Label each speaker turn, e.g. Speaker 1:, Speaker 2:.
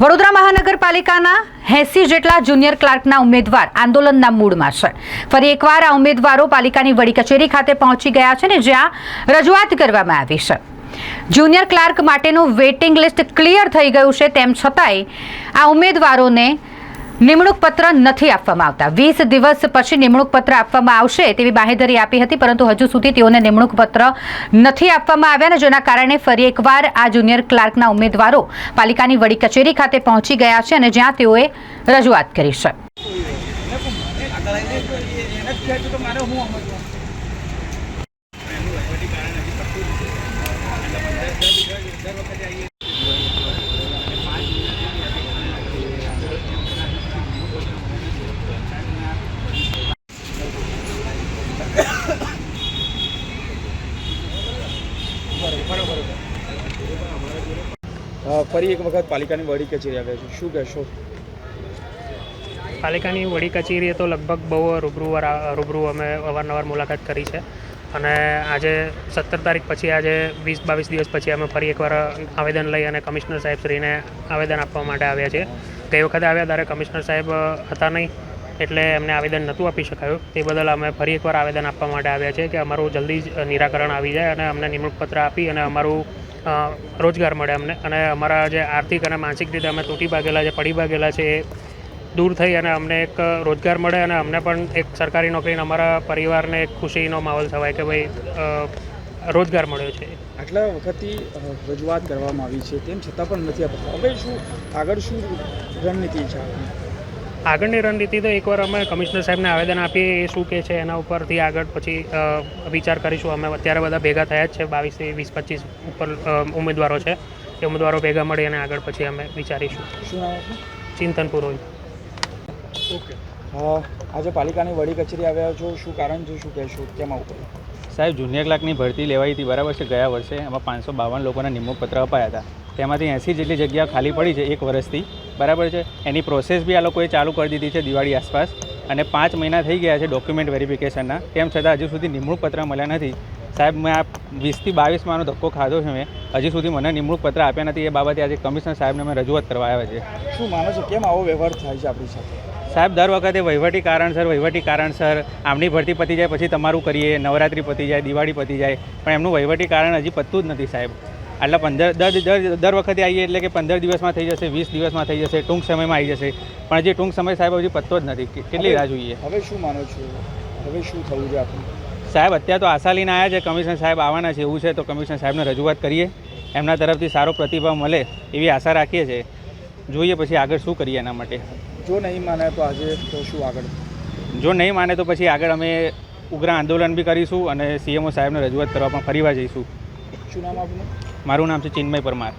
Speaker 1: વડોદરા મહાનગરપાલિકાના એસી જેટલા જુનિયર ક્લાર્કના ઉમેદવાર આંદોલનના મૂડમાં છે. ફરી એકવાર આ ઉમેદવારો પાલિકાની વડી કચેરી ખાતે પહોંચી ગયા છે ને જ્યાં રજૂઆત કરવામાં આવી છે. જુનિયર ક્લાર્ક માટેનું વેઇટિંગ લિસ્ટ ક્લિયર થઈ ગયું છે, તેમ છતાંય આ ઉમેદવારોને નિમણૂક પત્ર નથી આપવામાં આવતા. વીસ દિવસ પછી નિમણૂક પત્ર આપવામાં આવશે તેવી બાહેધરી આપી હતી, પરંતુ હજુ સુધી તેઓને નિમણૂક પત્ર નથી આપવામાં આવ્યા ને જેના કારણે ફરી એકવાર આ જુનિયર ક્લાર્કના ઉમેદવારો પાલિકાની વડી કચેરી ખાતે પહોંચી ગયા છે અને જ્યાં તેઓએ રજૂઆત કરી છે.
Speaker 2: ફરી એક વખત પાલિકાની વડી કચેરી આવ્યા છે. શું કહેશો?
Speaker 3: પાલિકાની વડી કચેરીએ તો લગભગ બહુ રૂબરૂ રૂબરૂ અમે અવારનવાર મુલાકાત કરી છે. અને આજે સત્તર તારીખ પછી, આજે વીસ બાવીસ દિવસ પછી અમે ફરી એકવાર આવેદન લઈ અને કમિશનર સાહેબ શ્રીને આવેદન આપવા માટે આવ્યા છીએ. ગઈ વખતે આવ્યા ત્યારે કમિશનર સાહેબ હતા નહીં. એટલે એમને આવેદન નહોતું આપી શકાયું. તે બદલ અમે ફરી એકવાર આવેદન આપવા માટે આવ્યા છે કે અમારું જલ્દી જ નિરાકરણ આવી જાય અને અમને નિમણૂક પત્ર આપી અને અમારું રોજગાર મળે અમને. અને અમારા જે આર્થિક અને માનસિક રીતે અમે તૂટી ભાગેલા છે, પડી ભાગેલા છે, એ દૂર થઈ અને અમને એક રોજગાર મળે અને અમને પણ એક સરકારી નોકરીને અમારા પરિવારને એક ખુશીનો માહોલ થવાય કે ભાઈ રોજગાર મળ્યો છે.
Speaker 2: આટલા વખતથી રજૂઆત કરવામાં આવી છે. તેમ છતાં પણ નથી આપતા. હવે શું, આગળ શું રણનીતિ છે?
Speaker 3: આગળની રણનીતિ તો એકવાર અમે કમિશનર સાહેબને આવેદન આપીએ એ શું કહે છે એના ઉપરથી આગળ પછી વિચાર કરીશું. અમે અત્યારે બધા ભેગા થયા જ છે બાવીસથી વીસ પચીસ ઉપર ઉમેદવારો છે. એ ઉમેદવારો ભેગા મળી અને આગળ પછી અમે વિચારીશું. ચિંતન પુરોહિત.
Speaker 2: ઓકે. આજે પાલિકાની વડી કચેરી આવ્યા છો. શું કારણ છે? શું કહેશો? કેમ આવું કર્યું?
Speaker 4: સાહેબ જુનિયર ક્લાર્કની ભરતી લેવાઈ હતી બરાબર છે. ગયા વર્ષે એમાં પાંચસો બાવન લોકોને નિમણૂક પત્ર અપાયા હતા. તેમાંથી એંસી જેટલી જગ્યા ખાલી પડી છે એક વર્ષથી. બરાબર છે? એની પ્રોસેસ બી આ લોકોએ ચાલુ કરી દીધી છે દિવાળી આસપાસ. અને પાંચ મહિના થઈ ગયા છે ડોક્યુમેન્ટ વેરિફિકેશનના તેમ છતાં હજુ સુધી નિમણૂક પત્ર મળ્યા નથી. સાહેબ મેં આ વીસથી બાવીસ માનો ધક્કો ખાધો છે મેં. હજી સુધી મને નિમણૂક પત્ર આપ્યા નથી. એ બાબતે આજે કમિશનર સાહેબને મેં રજૂઆત કરવા આવ્યા છે
Speaker 2: શું માનો છો? કેમ આવો વ્યવહાર થાય છે આપણી સાથે?
Speaker 4: સાહેબ દર વખતે વહીવટી કારણસર વહીવટી કારણસર આમની ભરતી પતી જાય પછી તમારું કરીએ નવરાત્રિ પતી જાય દિવાળી પતી જાય. પણ એમનું વહીવટી કારણ હજી પતતું જ નથી સાહેબ. આટલા પંદર દર દર દર વખતે આવીએ એટલે કે પંદર દિવસમાં થઈ જશે વીસ દિવસમાં થઈ જશે ટૂંક સમયમાં આવી જશે. પણ હજી ટૂંક સમય સાહેબ હજી પત્તો જ નથી. કેટલી રાહ જોઈએ?
Speaker 2: હવે શું માનો છો? હવે શું થવું છે આપણું?
Speaker 4: સાહેબ અત્યારે તો આશા લઈને આવ્યા છે કમિશનર સાહેબ આવવાના છે એવું છે તો કમિશનર સાહેબને રજૂઆત કરીએ. એમના તરફથી સારો પ્રતિભાવ મળે એવી આશા રાખીએ છીએ જોઈએ પછી આગળ શું કરીએ એના માટે.
Speaker 2: જો નહીં માને તો આજે તો શું આગળ?
Speaker 4: જો નહીં માને તો પછી આગળ અમે ઉગ્ર આંદોલન બી કરીશું અને સીએમઓ સાહેબને રજૂઆત કરવા પણ ફરીવાર જઈશું.
Speaker 2: શું નામ આપનું?
Speaker 4: મારું નામ છે ચિન્મય પરમાર.